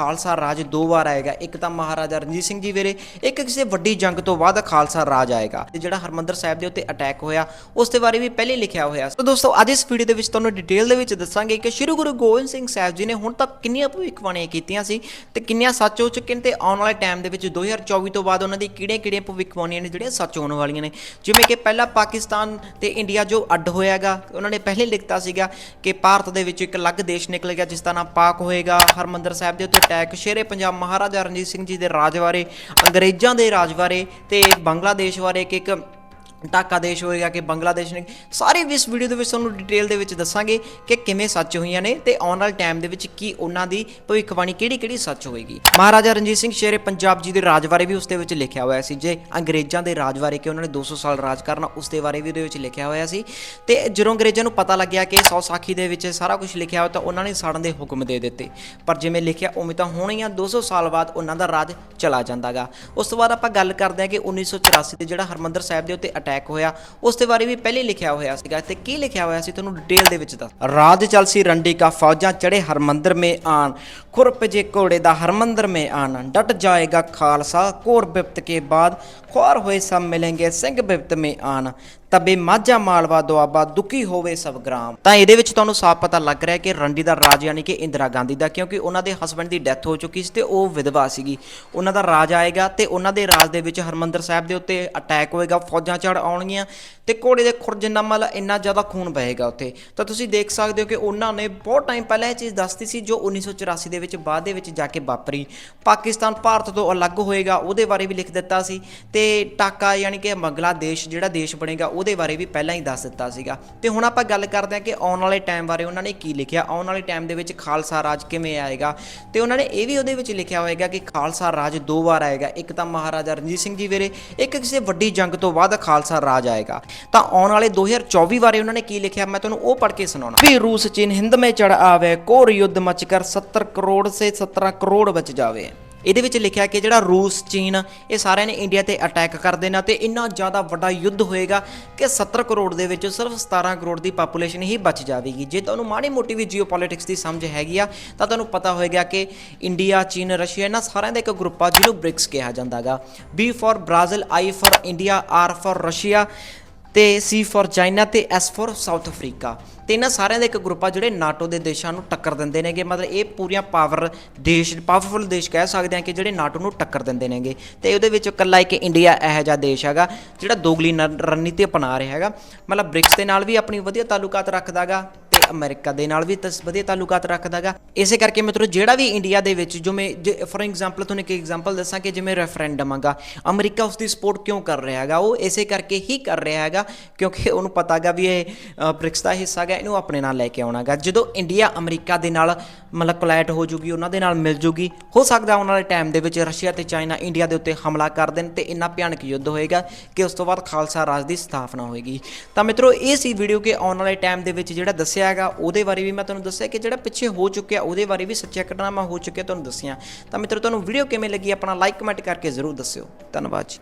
ਖਾਲਸਾ ਰਾਜ ਦੋ ਵਾਰ ਆਏਗਾ। ਇੱਕ ਤਾਂ ਮਹਾਰਾਜਾ ਰਣਜੀਤ ਸਿੰਘ ਜੀ ਵੇਲੇ, ਇੱਕ ਕਿਸੇ ਵੱਡੀ ਜੰਗ ਤੋਂ ਬਾਅਦ ਖਾਲਸਾ ਰਾਜ ਆਏਗਾ। ਤੇ ਜਿਹੜਾ ਹਰਮੰਦਰ ਸਾਹਿਬ ਦੇ ਉੱਤੇ ਅਟੈਕ ਹੋਇਆ, ਉਸ ਦੇ ਬਾਰੇ ਵੀ ਪਹਿਲੇ ਲਿਖਿਆ ਹੋਇਆ ਸੋ। ਦੋਸਤੋ, ਅੱਜ ਇਸ ਵੀਡੀਓ ਦੇ ਵਿੱਚ ਤੁਹਾਨੂੰ ਡਿਟੇਲ ਦੇ ਵਿੱਚ ਦੱਸਾਂਗੇ ਕਿ ਸ਼੍ਰੀ ਗੁਰੂ ਗੋਬਿੰਦ ਸਿੰਘ ਸਾਹਿਬ ਜੀ ਨੇ ਹੁਣ ਤੱਕ ਕਿੰਨੀਆਂ ਭਵਿੱਖਬਾਣੀਆਂ ਕੀਤੀਆਂ ਸੀ ਤੇ ਕਿੰਨੀਆਂ ਸੱਚ ਹੋ ਚੁੱਕੀਆਂ ਨੇ ਤੇ ਆਉਣ ਵਾਲੇ ਟਾਈਮ ਦੇ ਵਿੱਚ 2024 ਤੋਂ ਬਾਅਦ ਉਹਨਾਂ ਦੀ ਕਿਹੜੀਆਂ-ਕਿਹੜੀਆਂ ਭਵਿੱਖਬਾਣੀਆਂ ਨੇ ਜਿਹੜੀਆਂ ਸੱਚ ਹੋਣ ਵਾਲੀਆਂ ਨੇ। ਜਿਵੇਂ ਕਿ ਪਹਿਲਾ ਪਾਕਿਸਤਾਨ ਤੇ ਇੰਡੀਆ ਜੋ ਅੱਡ ਹੋਇਆਗਾ, ਉਹਨਾਂ ਨੇ ਪਹਿਲੇ ਲਿਖਤਾ ਸੀਗਾ ਕਿ ਭਾਰਤ ਦੇ ਵਿੱਚ ਇੱਕ ਅਲੱਗ ਦੇਸ਼ ਨਿਕਲ ਗਿਆ, ਜਿਸ ਦਾ ਨਾਮ ਪਾਕ ਹੋਏਗਾ। ਹਰਮੰਦਰ ਸਾਹਿਬ ਦੇ ਉੱਤੇ ਅਟੈਕ, ਸ਼ੇਰੇ ਪੰਜਾਬ ਮਹਾਰਾਜਾ ਰਣਜੀਤ ਸਿੰਘ ਜੀ ਦੇ ਰਾਜ ਬਾਰੇ, ਅੰਗਰੇਜ਼ਾਂ ਦੇ ਰਾਜ ਬਾਰੇ ਤੇ ਬੰਗਲਾਦੇਸ਼ ਬਾਰੇ ਕਿ ਇੱਕ ਢਾਕਾ ਦੇਸ਼ ਹੋਏਗਾ ਕਿ ਬੰਗਲਾਦੇਸ਼ ਨੇ ਸਾਰੇ ਵੀ ਇਸ ਵੀਡੀਓ ਦੇ ਵਿੱਚ ਤੁਹਾਨੂੰ ਡਿਟੇਲ ਦੇ ਵਿੱਚ ਦੱਸਾਂਗੇ ਕਿ ਕਿਵੇਂ ਸੱਚ ਹੋਈਆਂ ਨੇ ਤੇ ਆਉਣ ਵਾਲੇ ਟਾਈਮ ਦੇ ਵਿੱਚ ਕੀ ਉਹਨਾਂ ਦੀ ਭਵਿੱਖਬਾਣੀ ਕਿਹੜੀ-ਕਿਹੜੀ ਸੱਚ ਹੋਏਗੀ। ਮਹਾਰਾਜਾ ਰਣਜੀਤ ਸਿੰਘ ਸ਼ੇਰੇ ਪੰਜਾਬ ਜੀ ਦੇ ਰਾਜ ਬਾਰੇ ਵੀ ਉਸ ਦੇ ਵਿੱਚ ਲਿਖਿਆ ਹੋਇਆ ਸੀ, ਜੇ ਅੰਗਰੇਜ਼ਾਂ ਦੇ ਰਾਜ ਬਾਰੇ ਕਿ ਉਹਨਾਂ ਨੇ 200 ਸਾਲ ਰਾਜ ਕਰਨਾ, ਉਸ ਦੇ ਬਾਰੇ ਵੀ ਉਹਦੇ ਵਿੱਚ ਲਿਖਿਆ ਹੋਇਆ ਸੀ। ਤੇ ਜਦੋਂ ਅੰਗਰੇਜ਼ਾਂ ਨੂੰ ਪਤਾ ਲੱਗਿਆ ਕਿ ਸੌ ਸਾਖੀ ਦੇ ਵਿੱਚ ਸਾਰਾ ਕੁਝ ਲਿਖਿਆ ਹੋਇਆ ਤਾਂ ਉਹਨਾਂ ਨੇ ਸਾੜਨ ਦੇ ਹੁਕਮ ਦੇ ਦਿੱਤੇ। ਪਰ ਜਿਵੇਂ ਲਿਖਿਆ, ਉਵੇਂ ਤਾਂ ਹੁਣ ਹੀ ਆ 200 ਸਾਲ ਬਾਅਦ ਉਹਨਾਂ ਦਾ ਰਾਜ ਚਲਾ ਜਾਂਦਾਗਾ। ਉਸ ਤੋਂ ਬਾਅਦ ਆਪਾਂ ਗੱਲ ਕਰਦੇ ਹਾਂ ਕਿ 1984 ਤੇ ਜਿਹੜਾ ਹਰਮੰਦਰ ਸਾਹਿਬ ਦੇ ਉੱਤੇ ਅਟੈਕ ਹੋਇਆ। ਉਸ ਦੇ ਬਾਰੇ ਵੀ ਪਹਿਲੇ ਲਿਖਿਆ ਹੋਇਆ ਸੀਗਾ। ਤੇ ਕੀ ਲਿਖਿਆ ਹੋਇਆ ਸੀ ਤੁਹਾਨੂੰ ਡਿਟੇਲ ਦੇ ਵਿੱਚ ਦੱਸ। ਰਾਜ ਚਲਸੀ ਰੰਡੀ ਕਾ ਫੌਜਾਂ ਚੜੇ ਹਰਮੰਦਰ ਮੇ ਆਣ। ਖੁਰਪ ਜੇ ਘੋੜੇ ਦਾ ਹਰਮੰਦਰ ਮੇ ਆਣ। ਡਟ ਜਾਏਗਾ ਖਾਲਸਾ ਕੋਰ ਬਿਪਤ ਕੇ ਬਾਅਦ। ਖੁਆਰ ਹੋਏ ਸਭ ਮਿਲेंगे ਸਿੰਘ ਬਿਪਤ ਮੇ ਆਣ। ਤਬੇ ਮਾਝਾ ਮਾਲਵਾ ਦੁਆਬਾ ਦੁਖੀ ਹੋਵੇ ਸਭ ਗ੍ਰਾਮ। ਤਾਂ ਇਹਦੇ ਵਿੱਚ ਤੁਹਾਨੂੰ ਸਾਫ਼ ਪਤਾ ਲੱਗ ਰਿਹਾ ਕਿ ਰੰਡੀ ਦਾ ਰਾਜ ਯਾਨੀ ਕਿ ਇੰਦਰਾ ਗਾਂਧੀ ਦਾ, ਕਿਉਂਕਿ ਉਹਨਾਂ ਦੇ ਹਸਬੰਡ ਦੀ ਡੈਥ ਹੋ ਚੁੱਕੀ ਸੀ ਤੇ ਉਹ ਵਿਧਵਾ ਸੀਗੀ। ਉਹਨਾਂ ਦਾ ਰਾਜ ਆਏਗਾ ਤੇ ਉਹਨਾਂ ਦੇ ਰਾਜ ਦੇ ਵਿੱਚ ਹਰਮੰਦਰ ਸਾਹਿਬ ਦੇ ਉੱਤੇ ਅਟੈਕ ਹੋਏਗਾ, ਫੌਜਾਂ ਚੜ ਆਉਣਗੀਆਂ ਤੇ ਘੋੜੇ ਦੇ ਖੁਰਜ ਨਾਲ ਮਤਲਬ ਇੰਨਾ ਜ਼ਿਆਦਾ ਖੂਨ ਵਹੇਗਾ ਉੱਥੇ। ਤਾਂ ਤੁਸੀਂ ਦੇਖ ਸਕਦੇ ਹੋ ਕਿ ਉਹਨਾਂ ਨੇ ਬਹੁਤ ਟਾਈਮ ਪਹਿਲਾਂ ਇਹ ਚੀਜ਼ ਦੱਸਤੀ ਸੀ ਜੋ 1984 ਦੇ ਵਿੱਚ ਬਾਅਦ ਦੇ ਵਿੱਚ ਜਾ ਕੇ ਵਾਪਰੀ। ਪਾਕਿਸਤਾਨ ਭਾਰਤ ਤੋਂ ਅਲੱਗ ਹੋਏਗਾ, ਉਹਦੇ ਬਾਰੇ ਵੀ ਲਿਖ ਦਿੱਤਾ ਸੀ ਤੇ ਟਾਕਾ ਯਾਨੀ ਕਿ ਬੰਗਲਾਦੇਸ਼ ਜਿਹੜਾ ਦੇਸ਼ ਬਣੇਗਾ ਉਹਦੇ ਬਾਰੇ ਵੀ ਪਹਿਲਾਂ ਹੀ ਦੱਸ ਦਿੱਤਾ ਸੀਗਾ। ਤੇ ਹੁਣ ਆਪਾਂ ਗੱਲ ਕਰਦੇ ਹਾਂ ਕਿ ਆਉਣ ਵਾਲੇ ਟਾਈਮ ਬਾਰੇ ਉਹਨਾਂ ਨੇ ਕੀ ਲਿਖਿਆ। ਆਉਣ ਵਾਲੇ ਟਾਈਮ ਦੇ ਵਿੱਚ ਖਾਲਸਾ ਰਾਜ ਕਿਵੇਂ ਆਏਗਾ? ਤੇ ਉਹਨਾਂ ਨੇ ਇਹ ਵੀ ਉਹਦੇ ਵਿੱਚ ਲਿਖਿਆ ਹੋਏਗਾ ਕਿ ਖਾਲਸਾ ਰਾਜ ਦੋ ਵਾਰ ਆਏਗਾ। ਇੱਕ ਤਾਂ ਮਹਾਰਾਜਾ ਰਣਜੀਤ ਸਿੰਘ ਜੀ ਵੇਲੇ ਇੱਕ ਕਿਸੇ ਵੱਡੀ ਜੰਗ ਤੋਂ ਬਾਅਦ ਖਾਲਸਾ ਰਾਜ ਆਏਗਾ। ਤਾਂ ਆਉਣ ਵਾਲੇ 2024 ਬਾਰੇ ਉਹਨਾਂ ਨੇ ਕੀ ਲਿਖਿਆ? ਮੈਂ ਤੁਹਾਨੂੰ ਉਹ ਪੜ੍ਹ ਕੇ ਸੁਣਾਉਣਾ। ਵੀ ਰੂਸ, ਚੀਨ, ਹਿੰਦ ਮੇ ਚੜ ਆਵੇ, ਕੋਰ ਯੁੱਧ ਮਚ ਕਰ 70 ਕਰੋੜ ਸੇ 17 ਕਰੋੜ ਬਚ ਜਾਵੇ। ਇਹਦੇ ਵਿੱਚ ਲਿਖਿਆ ਕਿ ਜਿਹੜਾ ਰੂਸ, ਚੀਨ ਇਹ ਸਾਰਿਆਂ ਨੇ ਇੰਡੀਆ ਤੇ ਅਟੈਕ ਕਰਦੇ ਨੇ ਤੇ ਇੰਨਾ ਜ਼ਿਆਦਾ ਵੱਡਾ ਯੁੱਧ ਹੋਏਗਾ ਕਿ 70 ਕਰੋੜ ਦੇ ਵਿੱਚ ਸਿਰਫ 17 ਕਰੋੜ ਦੀ ਪਾਪੂਲੇਸ਼ਨ ਹੀ ਬਚ ਜਾਵੇਗੀ। ਜੇ ਤੁਹਾਨੂੰ ਮਾੜੀ ਮੋਟੀ ਵੀ ਜੀਓਪੋਲਿਟਿਕਸ ਦੀ ਸਮਝ ਹੈਗੀ ਆ, ਤਾਂ ਤੁਹਾਨੂੰ ਪਤਾ ਹੋਏਗਾ ਕਿ ਇੰਡੀਆ, ਚੀਨ, ਰਸ਼ੀਆ ਇਹਨਾਂ ਸਾਰਿਆਂ ਦਾ ਇੱਕ ਗਰੁੱਪ ਆ ਜਿਹਨੂੰ ਬ੍ਰਿਕਸ ਕਿਹਾ ਜਾਂਦਾਗਾ। B for Brazil I for India R for Russia ਤੇ ਸੀ ਫॉर ਚਾਈਨਾ ਤੇ ਐਸ ਫॉर ਸਾਊਥ ਅਫਰੀਕਾ। ਤੇ ਇਹਨਾਂ ਸਾਰਿਆਂ ਦੇ ਇੱਕ ਗਰੁੱਪ ਆ ਜਿਹੜੇ ਨਾਟੋ ਦੇ ਦੇਸ਼ਾਂ ਨੂੰ ਟੱਕਰ ਦਿੰਦੇ ਨੇਗੇ। ਮਤਲਬ ਇਹ ਪੂਰੀਆਂ ਪਾਵਰ ਦੇਸ਼ ਪਾਵਰਫੁਲ ਦੇਸ਼ ਕਹਿ ਸਕਦੇ ਆ ਕਿ ਜਿਹੜੇ ਨਾਟੋ ਨੂੰ ਟੱਕਰ ਦਿੰਦੇ ਨੇਗੇ। ਤੇ ਉਹਦੇ ਵਿੱਚ ਇਕੱਲਾ ਇੱਕ ਇੰਡੀਆ ਇਹੋ ਜਿਹਾ ਦੇਸ਼ ਹੈਗਾ, ਜਿਹੜਾ ਦੋਗਲੀ ਨ- ਰਣਨੀਤੀ ਅਪਣਾ ਰਿਹਾ ਹੈਗਾ। ਮਤਲਬ ਬ੍ਰਿਕਸ ਦੇ ਨਾਲ ਵੀ ਆਪਣੀ ਵਧੀਆ ਤਾਲੁਕਾਤ ਰੱਖਦਾਗਾ। ਤੇ ਅਮਰੀਕਾ ਦੇ ਨਾਲ ਵੀ ਤਸ ਵਧੀਆ ਤਾਲੁਕਾਤ ਰੱਖਦਾਗਾ। ਇਸੇ ਕਰਕੇ ਮਿੱਤਰੋ, ਜਿਹੜਾ ਵੀ ਇੰਡੀਆ ਦੇ ਵਿੱਚ ਜਿਵੇਂ ਫੋਰ ਐਗਜ਼ਾਮਪਲ ਤੁਹਾਨੂੰ ਇੱਕ ਐਗਜ਼ਾਮਪਲ ਦੱਸਾਂ ਕਿ ਜਿਵੇਂ ਰੈਫਰੈਂਡਮ ਹੈਗਾ ਅਮਰੀਕਾ ਉਸ ਦੀ ਸਪੋਰਟ ਕਿਉਂ ਕਰ ਰਿਹਾ ਹੈਗਾ? ਉਹ ਇਸੇ ਕਰਕੇ ਹੀ ਕਰ ਰਿਹਾ ਹੈਗਾ, ਕਿਉਂਕਿ ਉਹਨੂੰ ਪਤਾ ਹੈਗਾ ਵੀ ਇਹ ਬ੍ਰਿਕਸ ਦਾ ਹਿੱਸਾ ਹੈਗਾ, ਇਹਨੂੰ ਆਪਣੇ ਨਾਲ ਲੈ ਕੇ ਆਉਣਾਗਾ। ਜਦੋਂ ਇੰਡੀਆ ਅਮਰੀਕਾ ਦੇ ਨਾਲ ਮਤਲਬ ਕੋਲੈਟ ਹੋ ਜੂਗੀ, ਉਹਨਾਂ ਦੇ ਨਾਲ ਮਿਲ ਜੂਗੀ, ਹੋ ਸਕਦਾ ਆਉਣ ਵਾਲੇ ਟਾਈਮ ਦੇ ਵਿੱਚ ਰਸ਼ੀਆ ਤੇ ਚਾਈਨਾ ਇੰਡੀਆ ਦੇ ਉੱਤੇ ਹਮਲਾ ਕਰ ਦੇਣ ਤੇ ਇੰਨਾ ਭਿਆਨਕ ਯੁੱਧ ਹੋਏਗਾ ਕਿ ਉਸ ਤੋਂ ਬਾਅਦ ਖਾਲਸਾ ਰਾਜ ਦੀ ਸਥਾਪਨਾ ਹੋਏਗੀ। ਤਾਂ ਮਿੱਤਰੋ ਇਹ ਸੀ ਵੀਡੀਓ ਕਿ ਆਉਣ ਵਾਲੇ ਟਾਈਮ ਦੇ ਵਿੱਚ ਜਿਹੜਾ ਦੱਸਿਆ ਹੈਗਾ ਉਹਦੇ ਬਾਰੇ ਵੀ ਮੈਂ ਤੁਹਾਨੂੰ ਦੱਸਿਆ ਕਿ ਜਿਹੜਾ ਪਿੱਛੇ ਹੋ ਚੁੱਕਿਆ, ਉਹਦੇ ਬਾਰੇ ਵੀ ਸੱਚੀਆਂ ਘਟਨਾਵਾਂ ਹੋ ਚੁੱਕਿਆ ਤੁਹਾਨੂੰ ਦੱਸੀਆਂ। ਤਾਂ ਮਿੱਤਰੋ, ਤੁਹਾਨੂੰ ਵੀਡੀਓ ਕਿਵੇਂ ਲੱਗੀ, ਆਪਣਾ ਲਾਈਕ ਕਮੈਂਟ ਕਰਕੇ ਜ਼ਰੂਰ ਦੱਸਿਓ। ਧੰਨਵਾਦ ਜੀ।